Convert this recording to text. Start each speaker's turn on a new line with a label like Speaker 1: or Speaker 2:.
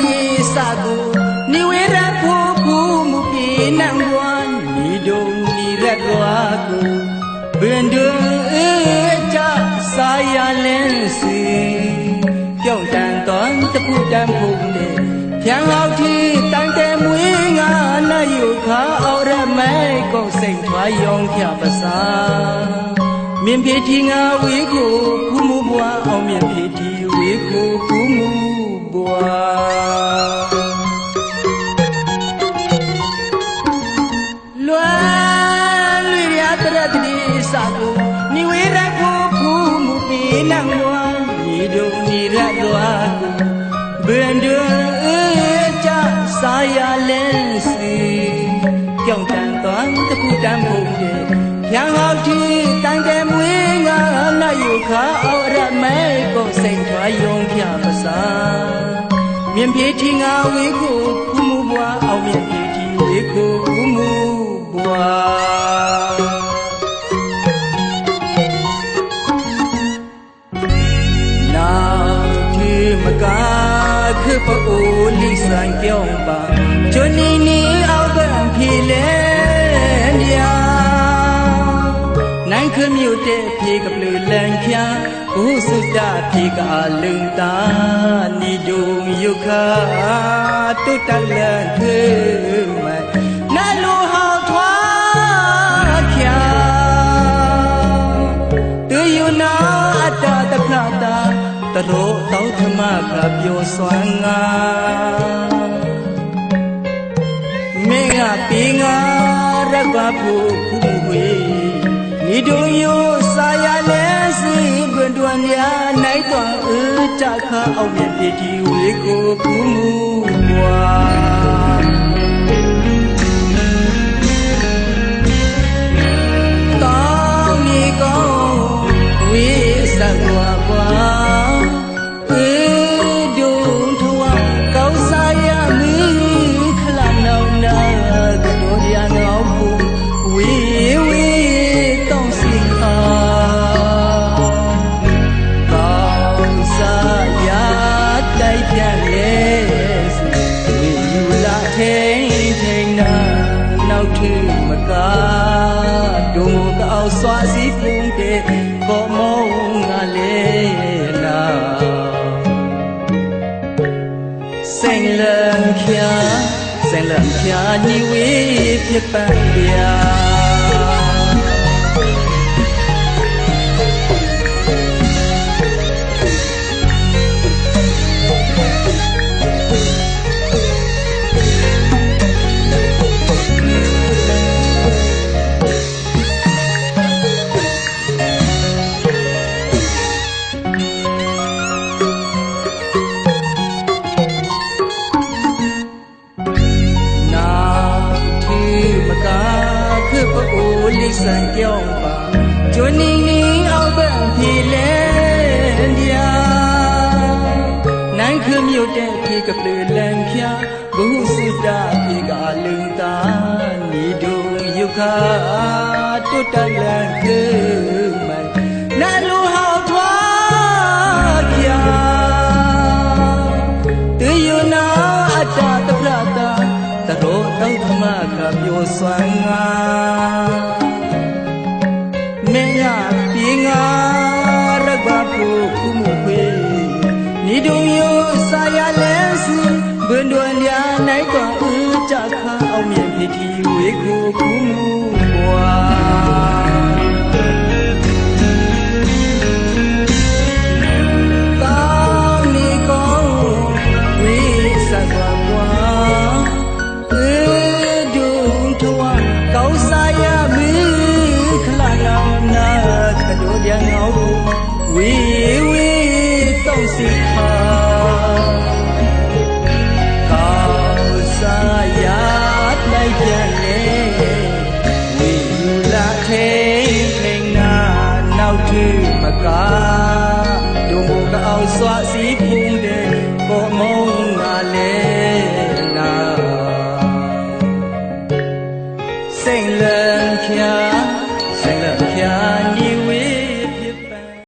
Speaker 1: တိစကုနိဝေရဖို့ဘူးမူပြေနံဘွားနိဒုံနိရတ်လွာကုဘင်ဒုအေကြစာရလင်းစီပြုံးတန်တော်တခုတန်ဖို့တဲ့ဖြန်လောက်တီတန်တဲ့မွေးငါနယုခါအော်ရမဲကိုစိတ်ထွားယုံဖြပစာမြင်ပြေတီငါဝေးကိုဖူးမှုဘွားအောင်မြင် ဘင်ဒွအေကြစာရလဲစီကြောင့်တန်တော်တခုတန်ဖို့တဲ့ရန်ဟောက်တီတန်တဲ့မွေးငါနာယုခါအော်ရမဲကိုစိတ်ထွားယုံဖြပစာမြင်ပြေတီငါဝေးကိုဖူးမှုဘွားအောင်မြင်ပြေတီဝေးကိုဖူးမှုဘွား cả cứ phải ô lý sang kéo bà cho nên ni ao gần phi lên ya nàng cứ miêu tê phi gặp lư lên kia cú su ta phi cả lưng ta ni dung yêu kha tu ta lên thư mày na lu hao thoa kia သူယူနာအတ္တတခဏ တာတရောတောထမကပြောစွမ်းငါမင်းကปีငါရက်ပါဖို့ခုမှုဝေဤတို့ယူစာရလဲစီတွင်တွင်ညာနိုင်တော်အတခအောင်မြင်ဖြစ်ဒီဝေကိုခုမှု စွာစီဖုန်တဲ့ကောမောငါလေနာစိန်လံဖျားစိန်လံဖျားညီဝေးဖြစ်ပန်းပြာ ဆန်ကြောင်းပါကျွနီနီအောက်ပံဖြေလဲဗျာနိုင်ခမြို့တဲ့ဖြေကပလလန်ဖျာဘုစုတာဖြေကလုံတာနီဒုယုခာတုတလန်ကေမန်နာလူဟောက်ထွားကြတေယနာအတ္တတပရတာတရောတောင်းသမကပြောစွမ်းငါ မင်းကပြေငါရကပါဖို့ခုမှုခွေနိဒုံယောစာရလဲစီဘွန်းတွန်ညာနိုင်တော့ဦးကြခါအောင်မြင်ဖြစ်ဒီဝေကိုခုမှုဘွာ ဝီဝီတောင်းစီခါကောင်းစားရတိုက်ပြန်လေဝီယူလာထိန်ထိန်နာနောက်ထမကားဒုံဘကအောင်စွာစီဖုန်တဲ့ကိုမော